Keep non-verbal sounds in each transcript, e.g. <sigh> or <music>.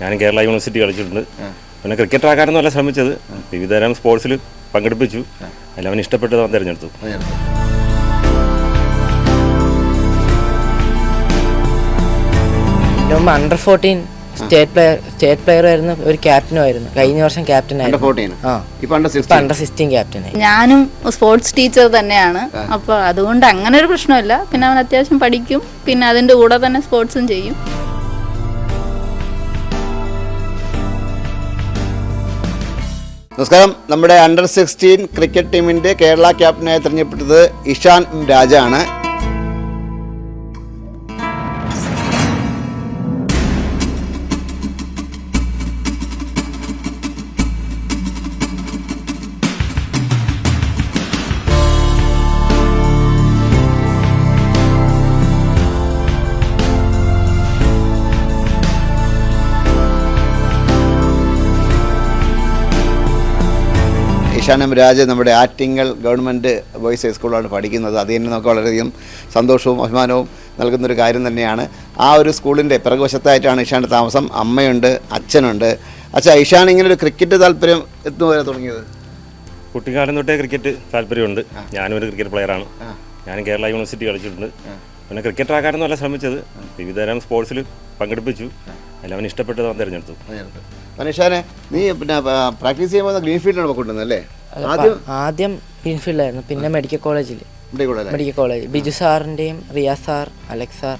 ഞാൻ കേരള യൂണിവേഴ്സിറ്റി കളിച്ചിട്ടുണ്ട്. പിന്നെ ക്രിക്കറ്റ് ആക്കാനൊന്നുമല്ല ശ്രമിച്ചത്. വിവിധതരം സ്പോർട്സിൽ പങ്കെടുപ്പിച്ചു. അതിൽ അവൻ ഇഷ്ടപ്പെട്ടത് അവൻ തിരഞ്ഞെടുത്തു. മുമ്പ് under fourteen state player state player ആയിരുന്നു. ഒരു ക്യാപ്റ്റനും ആയിരുന്നു. കഴിഞ്ഞ വർഷം ക്യാപ്റ്റൻ അണ്ടർ ആയിരുന്നു അണ്ടർ സിക്സ്റ്റീൻ ക്യാപ്റ്റനായി ഞാനും സ്പോർട്സ് ടീച്ചർ തന്നെയാണ്. അപ്പൊ അതുകൊണ്ട് അങ്ങനെ ഒരു പ്രശ്നമില്ല. പിന്നെ അവൻ അത്യാവശ്യം പഠിക്കും. പിന്നെ അതിന്റെ കൂടെ തന്നെ സ്പോർട്സും ചെയ്യും. നമസ്കാരം. നമ്മുടെ അണ്ടർ സിക്സ്റ്റീൻ ക്രിക്കറ്റ് ടീമിന്റെ കേരള ക്യാപ്റ്റനായി തിരഞ്ഞെടുപ്പെട്ടത് ഇഷാൻ രാജാണ്. എം രാജ് നമ്മുടെ ആറ്റിങ്ങൽ ഗവൺമെന്റ് ബോയ്സ് ഹൈസ്കൂളിലാണ് പഠിക്കുന്നത്. അത് തന്നെ നമുക്ക് വളരെയധികം സന്തോഷവും അഭിമാനവും നൽകുന്നൊരു കാര്യം തന്നെയാണ്. ആ ഒരു സ്കൂളിന്റെ പിറകുവശത്തായിട്ടാണ് ഇഷാന്റെ താമസം. അമ്മയുണ്ട് അച്ഛനുണ്ട്. അച്ഛാ ഇഷാൻ ഇങ്ങനെ ഒരു ക്രിക്കറ്റ് താല്പര്യം എത്തുവരെ വരെ തുടങ്ങിയത്? കുട്ടിക്കാലം തൊട്ടേ ക്രിക്കറ്റ് താല്പര്യമുണ്ട്. ഞാനും ഒരു ക്രിക്കറ്റ് പ്ലെയറാണ് ഞാൻ കേരള യൂണിവേഴ്സിറ്റി കളിച്ചിട്ടുണ്ട്. പിന്നെ ക്രിക്കറ്റ് ആക്കാനൊന്നുമല്ല ശ്രമിച്ചത്. വിവിധതരം സ്പോർട്സിൽ പങ്കെടുപ്പിച്ചു. അതിൽ അവൻ ഇഷ്ടപ്പെട്ടത് അവൻ തിരഞ്ഞെടുത്തു. മനുഷ്യനെ നീ പിന്നെ പ്രാക്ടീസ് ചെയ്യുമ്പോൾ ഗ്രീൻ ഫീൽഡിലാണ് കൊണ്ടുവന്നത് അല്ലേ? ആദ്യം ആദ്യം ഗ്രീൻഫീൽഡായിരുന്നു പിന്നെ മെഡിക്കൽ കോളേജിൽ അല്ലേ medical college Biju സാറിന്റെയും Riya sir Alex sir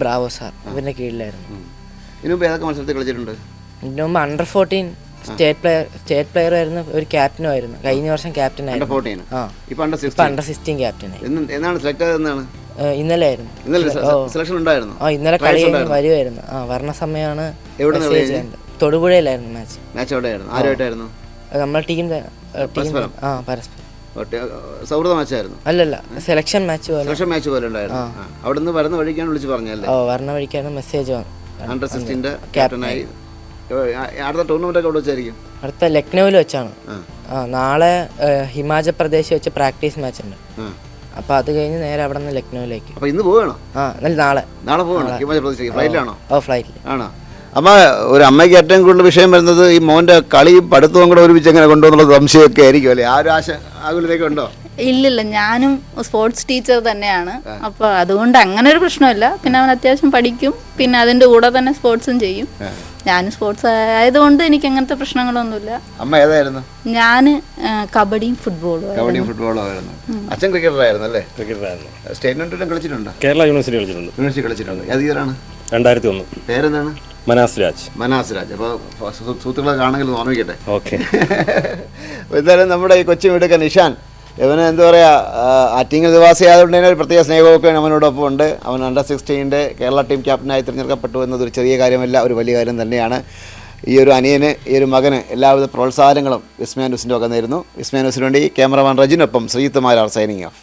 Bravo sir ഇവരുടെ കീഴിലായിരുന്നു. ഇതിനു മുമ്പ് ഏതൊക്കെ മത്സരത്തിൽ കളിച്ചിട്ടുണ്ട്? ഇതിന് മുമ്പ് under fourteen state player state player ആയിരുന്നു ഒരു ക്യാപ്റ്റനും ആയിരുന്നു. കഴിഞ്ഞ വർഷം ക്യാപ്റ്റൻ അണ്ടർ ആയിരുന്നു. ഇപ്പൊ അണ്ടർ സിക്സ്റ്റീൻ ക്യാപ്റ്റൻ എന്നാണ്? സെലക്ട് ആയത് എന്നാണ് ഏഹ് ഇന്നലെ ആയിരുന്നു ഇന്നലെ സെലക്ഷൻ ഉണ്ടായിരുന്നു. ആ ഇന്നലെ കളി കഴിഞ്ഞ് വരുമായിരുന്നു ആ വരണ സമയമാണ് തൊടുപുഴയിലായിരുന്നു മാച്ച് മാച്ച് എവിടെയായിരുന്നു? ആരുമായിട്ടായിരുന്നു? നമ്മളെ ടീം ടീം ആ പരസ്പരം. സൗഹൃദ മാച്ചായിരുന്നു അല്ലല്ല സെലക്ഷൻ മാച്ച് പോലെ. സെലക്ഷൻ മാച്ച് പോലെ ഉണ്ടായിരുന്നു. ആ. അവിടുന്ന് വരുന്ന വഴിക്കാണ് വിളിച്ച് പറഞ്ഞല്ലേ ഓ വരുന്ന വഴിക്കാണ് മെസ്സേജ് അണ്ടർ സിക്സ്റ്റീന്റെ ക്യാപ്റ്റനായി അടുത്ത ടൂർണമെന്റ് ഒക്കെ അവിടെ വെച്ചായിരിക്കും? അടുത്ത ലക്നൌവിൽ വെച്ചാണ്. നാളെ ഹിമാചൽ പ്രദേശ് വെച്ച് പ്രാക്ടീസ് മാച്ച് ഉണ്ട്. അപ്പോൾ അത് കഴിഞ്ഞ് നേരെ അവിടെ നിന്ന് ലക്നൌവിലേക്ക്. അപ്പൊ ഇന്ന് പോവുകയാണോ? ആ നാളെ. നാളെ ഹിമാചൽ ഫ്ലൈറ്റിലാണോ? ഓ ഫ്ലൈറ്റിൽ ആണോ? അമ്മ ഒരു അമ്മയ്ക്ക് ഏറ്റവും കൂടുതൽ വിഷയം വരുന്നത് ഈ മോന്റെ കളിയും പഠിത്തവും കൂടെ ഒരുമിച്ച് എങ്ങനെ കൊണ്ടുപോകുന്നുള്ള സംശയമൊക്കെ ആയിരിക്കും അല്ലേ? ആ ഒരു ആശ ആകുലതയൊക്കെ ഉണ്ടോ? ഇല്ലില്ല ഞാനും സ്പോർട്സ് ടീച്ചർ തന്നെയാണ്. അപ്പൊ അതുകൊണ്ട് അങ്ങനെ ഒരു പ്രശ്നമില്ല. പിന്നെ അവൻ അത്യാവശ്യം പഠിക്കും. പിന്നെ അതിന്റെ കൂടെ തന്നെ സ്പോർട്സും ചെയ്യും. ഞാനും സ്പോർട്സ് ആയതുകൊണ്ട് എനിക്ക് അങ്ങനത്തെ പ്രശ്നങ്ങളൊന്നുമില്ല. അമ്മ ഏതായിരുന്നു? ഞാൻ കബഡിയും ഫുട്ബോളും കബഡിയും ഫുട്ബോളും ആയിരുന്നു. അച്ഛൻ ക്രിക്കറ്റർ ആയിരുന്നു അല്ലേ? ക്രിക്കറ്ററായിരുന്നു സ്റ്റേറ്റ് കളിച്ചിട്ടുണ്ട് കളിച്ചിട്ടുണ്ടോ? കേരള യൂണിവേഴ്സിറ്റി കളിച്ചിട്ടുണ്ട്. യൂണിവേഴ്സിറ്റി കളിച്ചിട്ടുണ്ട്. ഏത് ഇയറാണ് രണ്ടായിരത്തി ഒന്ന് പേരെന്താണ്? മനാസ് രാജ്. മനാസ് രാജ്. അപ്പോൾ സുഹൃത്തുക്കളെ കാണുമെങ്കിൽ ഓർമ്മിക്കട്ടെ. ഓക്കെ. <laughs> എന്തായാലും നമ്മുടെ ഈ കൊച്ചു വീടൊക്കെ നിഷാൻ ഇവന് എന്താ പറയുക ആറ്റിങ്ങൽ നിവാസി ആയതുകൊണ്ട് തന്നെ ഒരു പ്രത്യേക സ്നേഹമൊക്കെ അവനോടൊപ്പം ഉണ്ട്. അവൻ അണ്ടർ സിക്സ്റ്റീന്റെ കേരള ടീം ക്യാപ്റ്റനായി തിരഞ്ഞെടുക്കപ്പെട്ടു എന്നത് ഒരു ചെറിയ കാര്യമല്ല ഒരു വലിയ കാര്യം തന്നെയാണ്. ഈ ഒരു അനിയന് ഈ ഒരു മകന് എല്ലാവിധ പ്രോത്സാഹനങ്ങളും വിസ്മയ ന്യൂസിന്റെ ഒക്കെ നേരുന്നു. വിസ്മയ ന്യൂസിന് വേണ്ടി ക്യാമറമാൻ റജിനൊപ്പം ശ്രീത്തുമാരാർ സൈനിങ് ഓഫ്